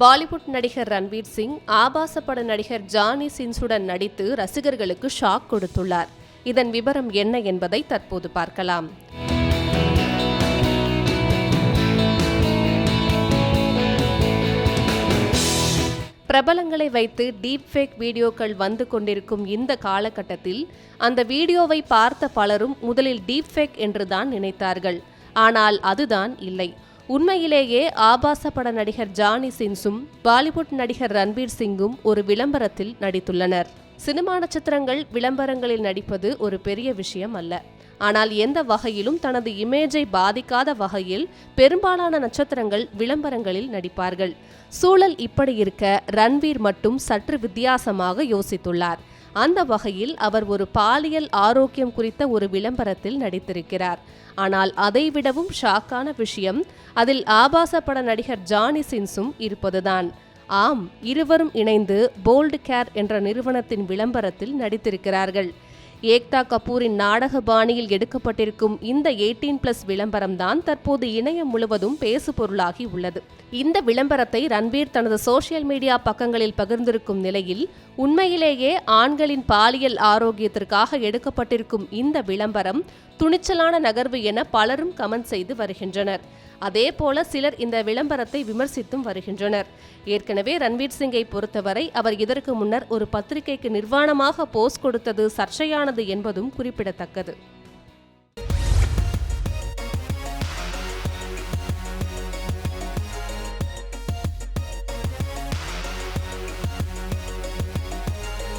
பாலிவுட் நடிகர் ரன்வீர் சிங் ஆபாச பட நடிகர் ஜானி சின்ஸுடன் நடித்து ரசிகர்களுக்கு ஷாக் கொடுத்துள்ளார். இதன் விவரம் என்ன என்பதை தற்போது பார்க்கலாம். பிரபலங்களை வைத்து டீப் ஃபேக் வீடியோக்கள் வந்து கொண்டிருக்கும் இந்த காலகட்டத்தில் அந்த வீடியோவை பார்த்த பலரும் முதலில் டீப் ஃபேக் என்றுதான் நினைத்தார்கள். ஆனால் அதுதான் இல்லை. உண்மையிலேயே ஆபாச பட நடிகர் ஜானி சின்ஸும் பாலிவுட் நடிகர் ரன்வீர் சிங்கும் ஒரு விளம்பரத்தில் நடித்துள்ளனர். சினிமா நட்சத்திரங்கள் விளம்பரங்களில் நடிப்பது ஒரு பெரிய விஷயம் அல்ல. ஆனால் எந்த வகையிலும் தனது இமேஜை பாதிக்காத வகையில் பெரும்பாலான நட்சத்திரங்கள் விளம்பரங்களில் நடிப்பார்கள். சூழல் இப்படி இருக்க ரன்வீர் மட்டும் சற்று வித்தியாசமாக யோசித்துள்ளார். அந்த வகையில் அவர் ஒரு பாலியல் ஆரோக்கியம் குறித்த ஒரு விளம்பரத்தில் நடித்திருக்கிறார். ஆனால் அதைவிடவும் ஷாக்கான விஷயம் அதில் ஆபாச பட நடிகர் ஜானி சின்ஸும் இருப்பதுதான். ஆம் இருவரும் இணைந்து போல்டு கேர் என்ற நிறுவனத்தின் விளம்பரத்தில் நடித்திருக்கிறார்கள். ஏக்தா கபூரின் நாடக பாணியில் எடுக்கப்பட்டிருக்கும் இந்த எயிட்டீன் பிளஸ் விளம்பரம் தான் தற்போது இணையம் முழுவதும் பேசு பொருளாகி உள்ளது. இந்த விளம்பரத்தை ரன்வீர் தனது சோசியல் மீடியா பக்கங்களில் பகிர்ந்திருக்கும் நிலையில் உண்மையிலேயே ஆண்களின் பாலியல் ஆரோக்கியத்திற்காக எடுக்கப்பட்டிருக்கும் இந்த விளம்பரம் துணிச்சலான நகர்வு என பலரும் கமெண்ட் செய்து வருகின்றனர். அதே போல சிலர் இந்த விளம்பரத்தை விமர்சித்தும் வருகின்றனர். ஏற்கனவே ரன்வீர் சிங்கை பொறுத்தவரை அவர் இதற்கு முன்னர் ஒரு பத்திரிகைக்கு நிர்வாணமாக போஸ் கொடுத்தது சர்ச்சையானது என்பதும் குறிப்பிடத்தக்கது.